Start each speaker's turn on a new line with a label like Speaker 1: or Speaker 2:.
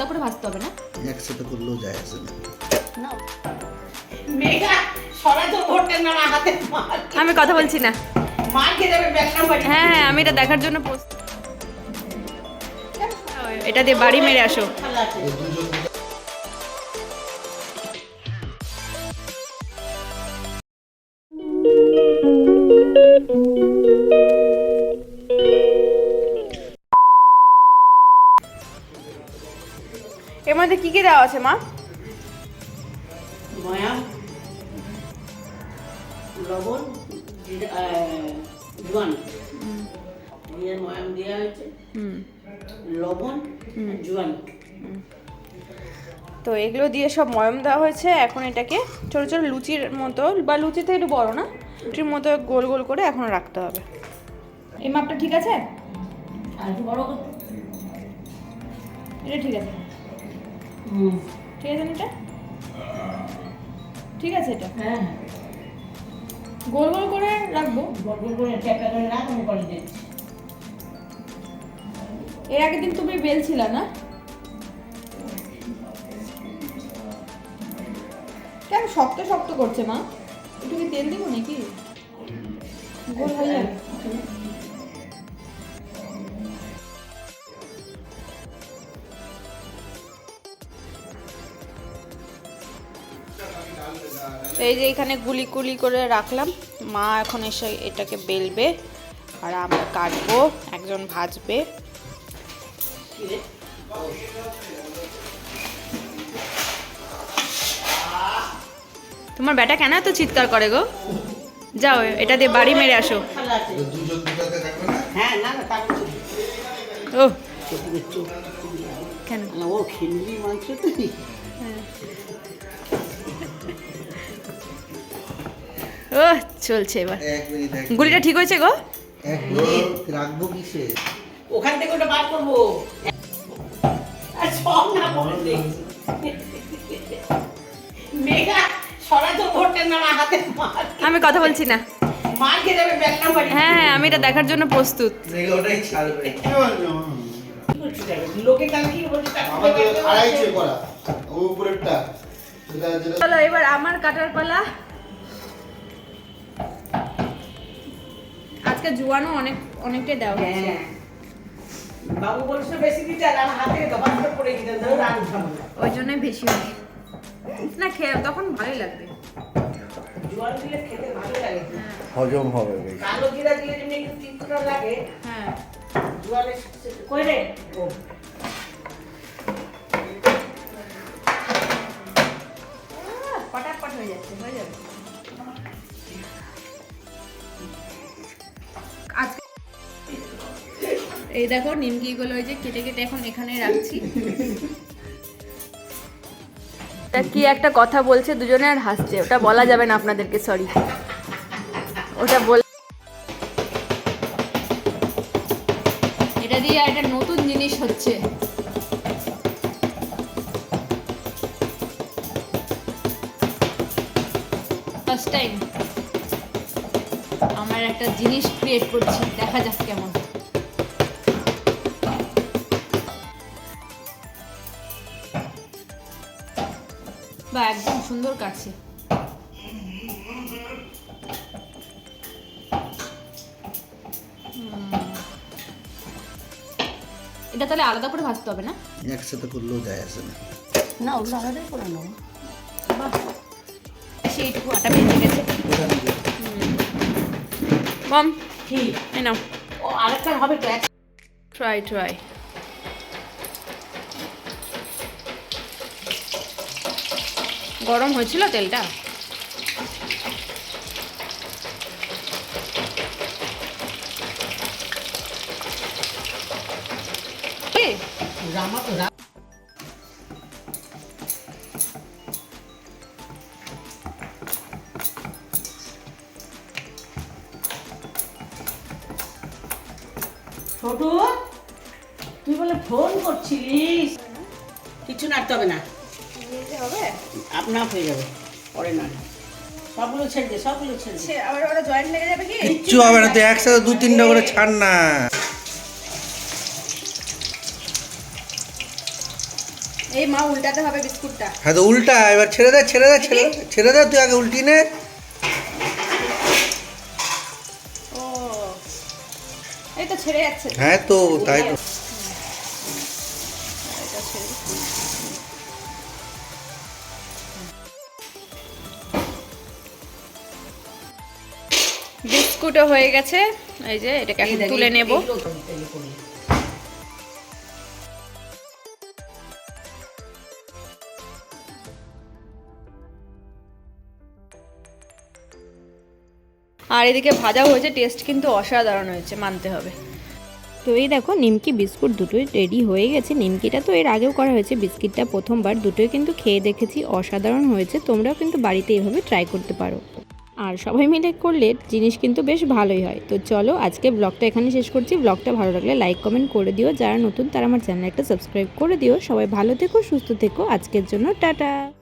Speaker 1: আলাদা করে ভাজতে হবে না?
Speaker 2: একসাথে করলেও যায় আসে না
Speaker 3: মেঘা সরা তো ভোটটা না হাতে
Speaker 1: আমি কথা বলছি না।
Speaker 3: মার খেয়ে যাবে ব্যাগটা বাড়ি
Speaker 1: হ্যাঁ হ্যাঁ আমি এটা দেখার জন্য পোস্ট এটা দিয়ে বাড়ি মেরে আসো। কি দেওয়া আছে মা?
Speaker 3: ময়াম লবণ জোয়ান। দিয়ে ময়াম দেওয়া হয়েছে। লবণ জোয়ান।
Speaker 1: তো এগুলো দিয়ে সব ময়ম দেওয়া হয়েছে। এখন এটাকে ছোটো ছোটো লুচির মতো বা লুচি থেকে একটু বড় না লুচির মতো গোল গোল করে এখন রাখতে হবে। এই মাপটা ঠিক আছে?
Speaker 3: আর বড়
Speaker 1: এটা ঠিক আছে। ঠিক আছে এটা ঠিক আছে এটা।
Speaker 3: হ্যাঁ।
Speaker 1: গোল গোল করে রাখব।
Speaker 3: বড় করে চ্যাপটা করে রাখ আমি করে দিচ্ছি
Speaker 1: এর আগের দিন তুমি বেলছিলা না? কেন শক্ত শক্ত করছে মা? একটু কি তেল দিব নাকি? গোল হয়ে যাবে। তো এই যে এখানে গুলি গুলি করে রাখলাম। মা এখন এসে এটাকে বেলবে আর আমরা কাটবো একজন ভাজবে। তোমার বেটা কেন এত চিৎকার করে গো? যাও এটা দিয়ে বাড়ি মেরে আসো।
Speaker 3: হ্যাঁ
Speaker 1: ও কেন?
Speaker 3: ও খিন্ডি মাংস তো।
Speaker 1: ও চলছে এবার।
Speaker 2: এক মিনিট এক
Speaker 1: গুলিটা ঠিক হয়েছে গো?
Speaker 2: এক মিনিট রাখব কিসে?
Speaker 3: ওখান থেকে ওটা বার করব। সব না বলে মেঘা সরাই তো ভোটটা না হাতে মার
Speaker 1: আমি কথা বলছি না।
Speaker 3: মার খেয়ে যাবে ব্যাগটা বাড়ি
Speaker 1: হ্যাঁ হ্যাঁ আমি এটা দেখার জন্য প্রস্তুত।
Speaker 2: দেখে ওটাই ছাড়বে।
Speaker 3: লোকে কাল কি বলছে
Speaker 2: আমাদের আড়াইশো করা উপরেরটা। যেটা যেটা
Speaker 1: চলো এবার আমার কাটার পালা। আজকে জুয়ানো অনেক অনেকটাই দেওয়া হয়েছে।
Speaker 3: হ্যাঁ। বাবু বলছে বেশি দিতে আর আমার হাতে করে পড়ে গেছে ধরো রান ঝামেলা
Speaker 1: ওই জন্যই বেশি হয় না খেয়ে তখন ভালোই লাগবে।
Speaker 3: জোয়ান দিলে খেতে ভালো লাগে।
Speaker 2: হজম হবে বেশ।
Speaker 3: কালো জিরা দিলে যেমনি একটু তিনটা লাগে
Speaker 1: হ্যাঁ।
Speaker 3: জোয়ালে কই রে? ও।
Speaker 1: পটাপট হয়ে যাচ্ছে হয়ে যাবে। এই দেখো নিমকি নিমকিগুলো ওই যে কেটে কেটে এখন এখানে রাখছি। তা কি একটা কথা বলছে দুজনে আর হাসছে? ওটা বলা যাবে না আপনাদেরকে সরি ওটা বল এটা দিয়ে একটা নতুন জিনিস হচ্ছে। ফার্স্ট টাইম আমার একটা জিনিস ক্রিয়েট করছি দেখা যাক কেমন বা একদম সুন্দর কাছে। এটা তাহলে আলাদা করে ভাজতে হবে না?
Speaker 2: একসাথে করলেও যায় আসে না।
Speaker 3: না ওগুলো আলাদাই করে নেব
Speaker 1: বাহ। সেইটুকু আটা ভেঙে গেছে। মম
Speaker 3: কি
Speaker 1: এই নাও।
Speaker 3: ও আরেকটা হবে
Speaker 1: ট্রাই ট্রাই গরম হয়েছিল তেলটা।
Speaker 3: ছোটু তুই বলে ফোন করছিলিস? কিছু নাড়তে হবে না।
Speaker 1: হবে?
Speaker 3: আপনার হয়ে যাবে পরে না সবগুলো ছেড়ে দে সবগুলো ছেড়ে দে।
Speaker 1: আবার ওরা জয়েন্ট লেগে যাবে কি?
Speaker 2: কিচ্ছু হবে না তুই একসাথে দু তিনটা করে ছাড় না।
Speaker 3: এই মা উল্টাতে হবে বিস্কুটটা।
Speaker 2: হ্যাঁ তো উল্টা এবার ছেড়ে দে ছেড়ে দে ছেড়ে দে ছেড়ে দে তুই আগে উল্টি নে।
Speaker 3: ও এই তো ছেড়ে যাচ্ছে।
Speaker 2: হ্যাঁ তো তাই তো।
Speaker 3: বিস্কুটও হয়ে গেছে। এই যে এটাকে এখন তুলে নেব। আর এদিকে ভাজাও হয়েছে টেস্ট কিন্তু অসাধারণ হয়েছে মানতে হবে।
Speaker 1: তো এই দেখো নিমকি বিস্কুট দুটোই রেডি হয়ে গেছে। নিমকিটা তো এর আগেও করা হয়েছে বিস্কিটটা প্রথমবার। দুটোই কিন্তু খেয়ে দেখেছি অসাধারণ হয়েছে। তোমরাও কিন্তু বাড়িতে এইভাবে ট্রাই করতে পারো। আর সবাই মিলে করলে জিনিস কিন্তু বেশ ভালোই হয়। তো চলো আজকে ব্লগটা এখানে শেষ করছি। ব্লগটা ভালো লাগলে লাইক, কমেন্ট করে দিও। যারা নতুন তারা আমার চ্যানেলটা সাবস্ক্রাইব করে দিও। সবাই ভালো থেকো, সুস্থ থেকো। আজকের জন্য টাটা।